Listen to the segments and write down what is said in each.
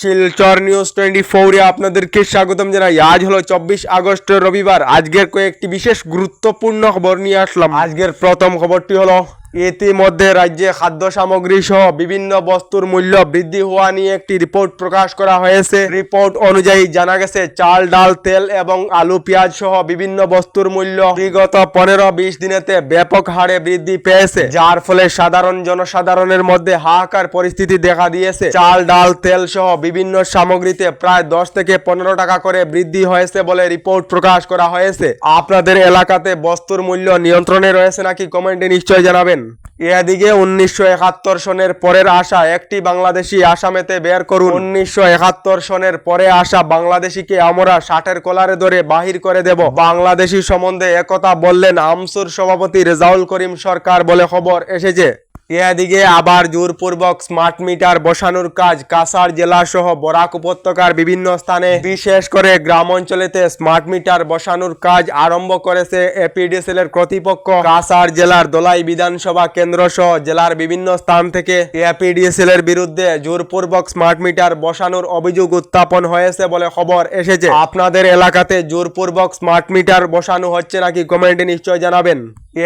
Silchar news twenty ফোরে আপনাদেরকে স্বাগতম জানাই। আজ হলো চব্বিশ আগস্ট, রবিবার। আজকের কয়েকটি বিশেষ গুরুত্বপূর্ণ খবর নিয়ে আসলাম। আজকের প্রথম খবরটি হলো ইতিমধ্যে রাজ্যে খাদ্য সামগ্রী সহ বিভিন্ন বস্তুর মূল্য বৃদ্ধি হওয়া নিয়ে একটি রিপোর্ট প্রকাশ করা হয়েছে। রিপোর্ট অনুযায়ী জানা গেছে, চাল, ডাল, তেল এবং আলু, পেঁয়াজ সহ বিভিন্ন বস্তুর মূল্য বিগত পনেরো বিশ দিনেতে ব্যাপক হারে বৃদ্ধি পেয়েছে, যার ফলে সাধারণ জনসাধারণের মধ্যে হাহাকার পরিস্থিতি দেখা দিয়েছে। চাল, ডাল, তেল সহ বিভিন্ন সামগ্রীতে প্রায় দশ থেকে পনেরো টাকা করে বৃদ্ধি হয়েছে বলে রিপোর্ট প্রকাশ করা হয়েছে। আপনাদের এলাকাতে বস্তুর মূল্য নিয়ন্ত্রণে রয়েছে নাকি কমেন্টে নিশ্চয় জানাবেন। এদিকে উনিশশো একাত্তর সনের পরের আসা একটি বাংলাদেশি আসামেতে বের করুন। উনিশশো একাত্তর সনের পরে আসা বাংলাদেশিকে আমরা ষাটের কলারে ধরে বাহির করে দেব। বাংলাদেশি সম্বন্ধে একথা বললেন আমসুর সভাপতি রেজাউল করিম সরকার বলে খবর এসেছে। এদিকে আবার জোরপূর্বক স্মার্ট মিটার বসানোর কাজ কাসার জেলা সহ বরাক উপত্যকার বিভিন্ন স্থানে। বিশেষ করে গ্রাম অঞ্চলেতে স্মার্ট মিটার বসানোর কাজ আরম্ভ করেছে এপিডিসিএল এর কর্তৃপক্ষ। কাসার জেলার দোলাই বিধানসভা কেন্দ্র সহ জেলার বিভিন্ন স্থান থেকে এপিডিসিএল এর বিরুদ্ধে জোরপূর্বক স্মার্ট মিটার বসানোর অভিযোগ উত্থাপন হয়েছে বলে খবর এসেছে। আপনাদের এলাকাতে জোরপূর্বক স্মার্ট মিটার বসানো হচ্ছে নাকি কমেন্টে নিশ্চয় জানাবেন।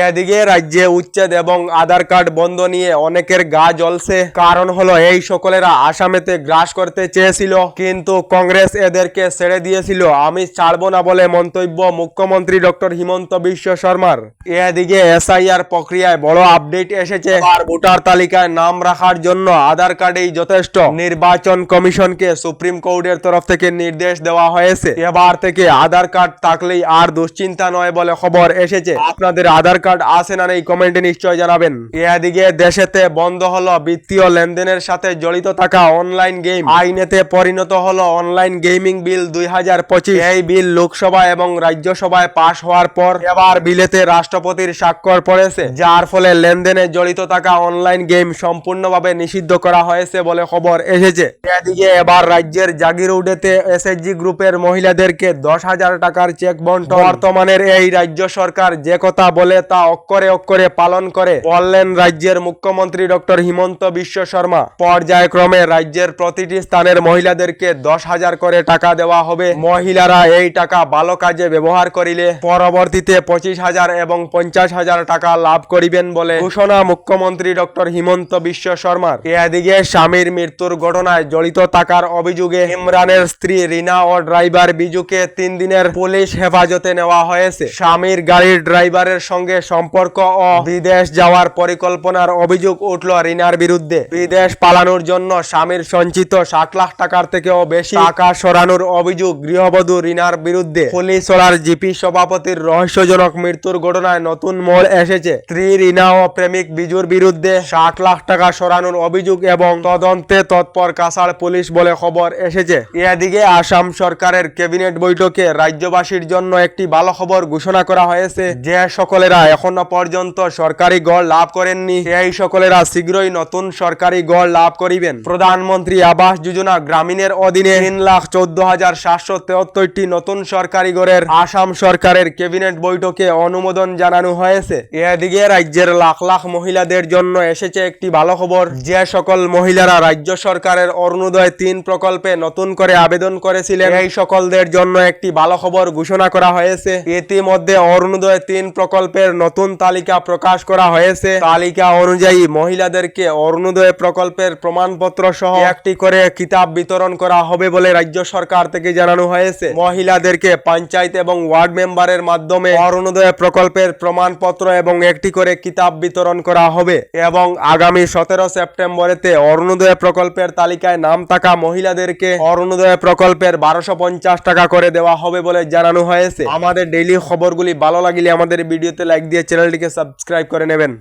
এদিকে রাজ্যে উচ্ছেদ এবং আধার কার্ড বন্ধ নিয়ে অনেকের গা জ্বলছে। কারণ হলো এই সকলেরা আসামেতে গ্রাস করতে চেয়েছিল, কিন্তু কংগ্রেস এদেরকে ছেড়ে দিয়েছিল। আমি ছাড়বো না বলে মন্তব্য মুখ্যমন্ত্রী ডক্টর হিমন্ত বিশ্ব শর্মার। এদিকে এসআইআর প্রক্রিয়ায় বড় আপডেট এসেছে। আর ভোটার তালিকায় নাম রাখার জন্য আধার কার্ডেই যথেষ্ট। নির্বাচন কমিশনকে সুপ্রিম কোর্টের তরফ থেকে নির্দেশ দেওয়া হয়েছে। এবার থেকে আধার কার্ড থাকলেই আর দুশ্চিন্তা নয় বলে খবর এসেছে। আপনাদের আধার কার্ড আছে না নেই কমেন্টে নিশ্চয় জানাবেন। এদিকে দেশেতে বন্ধ হলো বিত্তীয় লেনদেনের সাথে জড়িত থাকা অনলাইন গেম। আইনেতে পরিণত হলো অনলাইন গেমিং বিল দুই হাজার পঁচিশ। এই বিল লোকসভা এবং রাজ্যসভায় পাশ হওয়ার পর এবার বিলেতে রাষ্ট্রপতির স্বাক্ষর পড়েছে, যার ফলে লেনদেনে জড়িত থাকা অনলাইন গেম সম্পূর্ণভাবে নিষিদ্ধ করা হয়েছে বলে খবর এসেছে। এদিকে এবার রাজ্যের জাগির জাগিরৌডেতে এসএসজি গ্রুপের মহিলাদেরকে দশ হাজার টাকার চেক বন্টন। বর্তমানের এই রাজ্য সরকার যে কথা বলে তা অক্ষরে অক্ষরে পালন করে। বললেন রাজ্যের মুখ্যমন্ত্রী ডক্টর হিমন্ত বিশ্ব শর্মা। পর্যায়ক্রমে রাজ্যের প্রতিটি স্থানের মহিলাদেরকে দশ হাজার করে টাকা দেওয়া হবে। মহিলারা এই টাকা ভালো কাজে ব্যবহার করিলে পরবর্তীতে পঁচিশ হাজার এবং পঞ্চাশ হাজার টাকা লাভ করিবেন বলে ঘোষণা মুখ্যমন্ত্রী ডক্টর হিমন্ত বিশ্ব শর্মার। এদিকে স্বামীর মৃত্যুর ঘটনায় জড়িত থাকার অভিযোগে ইমরানের স্ত্রী রিনা ও ড্রাইভার বিজুকে তিন দিনের পুলিশ হেফাজতে নেওয়া হয়েছে। স্বামীর গাড়ির ড্রাইভারের সঙ্গে সম্পর্ক ও বিদেশ যাওয়ার পরিকল্পনার অভিযোগ উঠল রিনার বিরুদ্ধে। বিদেশ পালানোর জন্য স্বামীর সঞ্চিত ষাট লাখ টাকার থেকেও বেশি টাকা সরানোর অভিযোগ গৃহবধূ রিনার বিরুদ্ধে। পুলিশলার জিপি সভাপতির রহস্যজনক মৃত্যুর ঘটনায় নতুন মোড় এসেছে। স্ত্রী রিনা ও প্রেমিক বিজুর বিরুদ্ধে ষাট লাখ টাকা সরানোর অভিযোগ এবং তদন্তে তৎপর কাসার পুলিশ বলে খবর এসেছে। এদিকে আসাম সরকারের ক্যাবিনেট বৈঠকে রাজ্যবাসীর জন্য একটি ভালো খবর ঘোষণা করা হয়েছে। যে সকলেরা এখনও পর্যন্ত সরকারি গড় লাভ করেননি এই সকলেরা শীঘ্রই নতুন সরকারি গড় লাভ করিবেন। প্রধানমন্ত্রী আবাস যোজনা গ্রামীণের অধীনে তিন লাখ চোদ্দ হাজার সাতশো তেহত্তরটি নতুন সরকারি গড়ের আসাম সরকারের ক্যাবিনেট বৈঠকে অনুমোদন জানানো হয়েছে। এদিকে রাজ্যের লাখ লাখ মহিলাদের জন্য এসেছে একটি ভালো খবর। যে সকল মহিলারা রাজ্য সরকারের অরুণোদয় তিন প্রকল্পে নতুন করে আবেদন করেছিলেন, এই সকলদের জন্য একটি ভালো খবর ঘোষণা করা হয়েছে। ইতিমধ্যে অরুণোদয় তিন প্রকল্পের নতুন তালিকা প্রকাশ করা হয়েছে। তালিকা অনুযায়ী মহিলাদেরকে অরুণোদয় প্রকল্পের প্রমাণপত্র সহ একটি করে কিতাব বিতরণ করা হবে বলে রাজ্য সরকার থেকে জানানো হয়েছে। মহিলাদেরকে পঞ্চায়েত এবং ওয়ার্ড মেম্বারের মাধ্যমে অরুণোদয় প্রকল্পের প্রমাণপত্র এবং একটি করে কিতাব বিতরণ করা হবে এবং আগামী সতেরো সেপ্টেম্বরেতে অরুণোদয় প্রকল্পের তালিকায় নাম থাকা মহিলাদেরকে অরুণোদয় প্রকল্পের বারোশো পঞ্চাশ টাকা করে দেওয়া হবে বলে জানানো হয়েছে। আমাদের ডেইলি খবরগুলি ভালো লাগলে আমাদের ভিডিওতে লাইক দিয়ে চ্যানেলটিকে সাবস্ক্রাইব করে নেবেন।